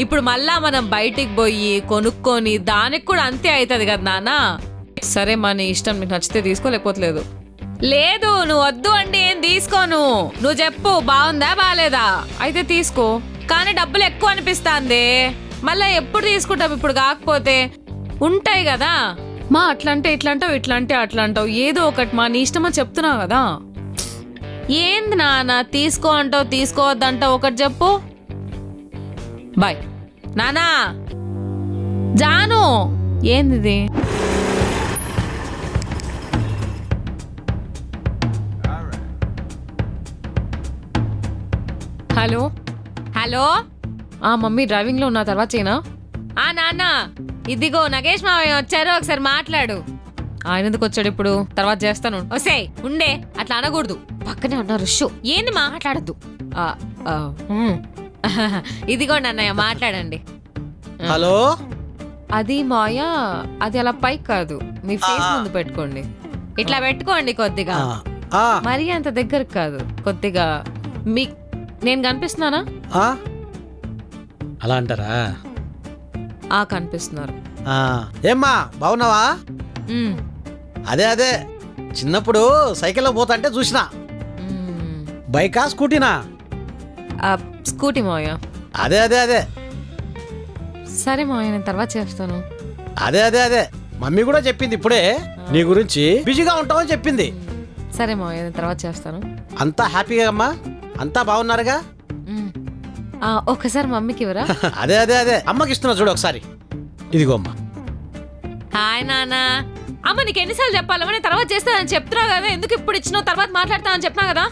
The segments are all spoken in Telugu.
ఇప్పుడు మళ్ళా మనం బయటికి పోయి కొనుక్కొని దానికి కూడా అంతే అవుతుంది కదా నాన్న. సరే మా నీ ఇష్టం నీకు నచ్చితే తీసుకోలేకపోతలేదు లేదు. నువ్వు వద్దు అండి ఏం తీసుకోను? నువ్వు చెప్పు బాగుందా బాగాలేదా అయితే తీసుకో. కానీ డబ్బులు ఎక్కువ అనిపిస్తాంది. మళ్ళీ ఎప్పుడు తీసుకుంటాం ఇప్పుడు కాకపోతే? ఉంటాయి కదా. మా అట్లా అంటే ఇట్లంటే అట్లంటావు. అట్లా అంటావు ఏదో ఒకటి మా నీ ఇష్టమో చెప్తున్నావు కదా. ఏంది నాన్న తీసుకో అంటావు తీసుకోవద్దంటావు ఒకటి చెప్పు. బాయ్. నానా! జాను! ఏంది హలో? హలో? ఆ మమ్మీ డ్రైవింగ్లో ఉన్న తర్వాత చేయనా? ఆ నాన్న! ఇదిగో నగేష్ మావయ్య వచ్చారు ఒకసారి మాట్లాడు. ఆయన ఎందుకు వచ్చాడు ఇప్పుడు? తర్వాత చేస్తాను. వసే ఉండే. అట్లా అనకూడదు. పక్కనే ఉన్నారు షో. ఏంది మాట్లాడద్దు. ఆ, ఇదిగోండి అన్నయ్య మాట్లాడండి. హలో? అది మాయ అది అలా పైకి కాదు. మీ ఫేస్ ముందు పెట్టుకోండి. ఇట్లా పెట్టుకోండి కొద్దిగా. మరీ అంత దగ్గరకు కాదు. కొద్దిగా మీ నేను కనిపిస్తున్నానా? అలా అంటారా? ఆ కనిపిస్తున్నారు. ఏమ్మా బాగున్నావా. అదే అదే. చిన్నప్పుడు సైకిల్లో పోతాంటే చూసిన. మ్మ్. బైకా స్కూటీనా? స్కూటీ మాయ అదే అదే అదే. సరే మాయ నేను తర్వాత చేస్తాను. అదే అదే అదే. మమ్మీ కూడా చెప్పింది ఇప్పుడే. నీ గురించి బిజీగా ఉంటావని చెప్పింది. సరే మాయ నేను తర్వాత చేస్తాను. అంతా హ్యాపీగా అమ్మా. అంతా బాగున్నారుగా. ఆ, ఒక్కసారి మమ్మీకి ఇవ్వరా? అదే అదే అదే. అమ్మకి ఇస్తున్నా చూడు ఒకసారి. ఇదిగో అమ్మా. హాయ్ నాన్న. అమ్మ నీకు ఎన్నిసార్లు చెప్పాలమ్మా నేను తర్వాత చేస్తానని చెప్తున్నావు కదా. ఎందుకు ఇప్పుడు ఇచ్చినావు? తర్వాత మాట్లాడతానని చెప్తున్నా కదా?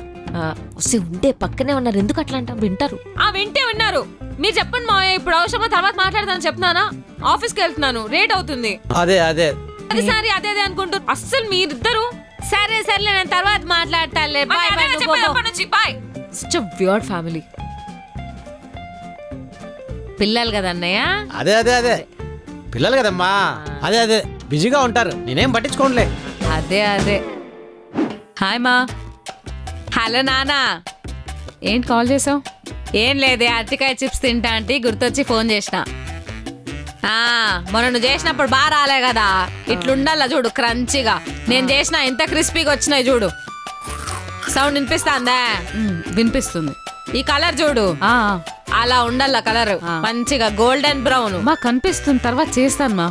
వస్తే ఉండే పక్కనే ఉన్నారు. ఎందుకు అట్లా అంటాం వింటారు. ఆ వింటే విన్నారు. మీరు చెప్పండి మావయ్య ఇప్పుడు అవసరమా తర్వాత మాట్లాడతానని చెప్తున్నానా? ఆఫీస్కి వెళ్తున్నాను. లేట్ అవుతుంది. అదే అదే. అది సారి అదే అదే అనుకుంటూ అస్సలు మీరిద్దరు? సరే సర్లే నేను తర్వాత మాట్లాడతాలే. Bye bye bye. Such weird family పిల్లలు కదా అన్నయ్య? అదే అదే అదే. పిల్లలు కదమ్మా. అదే అదే. బిజీగా ఉంటారు. నేనేం పట్టించుకోనులే. అదే అదే. హాయ్ మా హలో నానా. ఏంటి కాల్ చేసావు? ఏం లేదే అరటికాయ చిప్స్ తింటా అంటే గుర్తొచ్చి ఫోన్ చేసిన. ఆ, మొన్న నువ్వు చేసినప్పుడు బాగా రాలే కదా. ఇట్లుండాల చూడు క్రంచిగా. నేను చేసిన ఎంత క్రిస్పీగా వచ్చినాయి చూడు. సౌండ్ వినిపిస్తాందా? వినిపిస్తుంది. ఈ కలర్ చూడు. అలా ఉండాల కలర్. మంచిగా గోల్డెన్ బ్రౌన్. మా కనిపిస్తుంది తర్వాత చేస్తాను మా.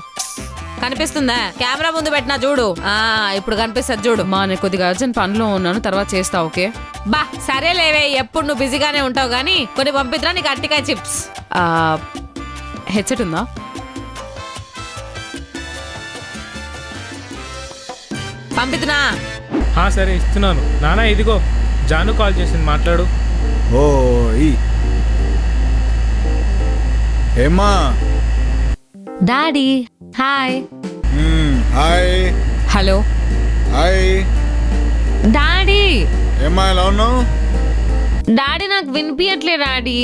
కనిపిస్తుందా? కెమెరా ముందు పెట్టినా చూడు. ఆ ఇప్పుడు కనిపిస్తుంది చూడు. మా నేను కొద్దిగా అర్జెంట్ పనిలో ఉన్నాను తర్వాత చేస్తా ఓకే? బా సరే లేవే ఎప్పుడు నువ్వు బిజీగానే ఉంటావు కానీ కొన్ని పంపిద్రా నీకు అట్టికాయ చిప్స్. ఆ, హెడ్సెట్ ఉందా? పంపిద్దునా? ఆ, సరే ఇస్తున్నాను. నానా ఇదిగో జాను కాల్ చేసింది మాట్లాడు. ఓ ఈ. ఏమ్మా? Daddy hi hi hello hi daddy ఎలా ఉన్నావు డాడీ నాకు వినిపించట్లే డాడీ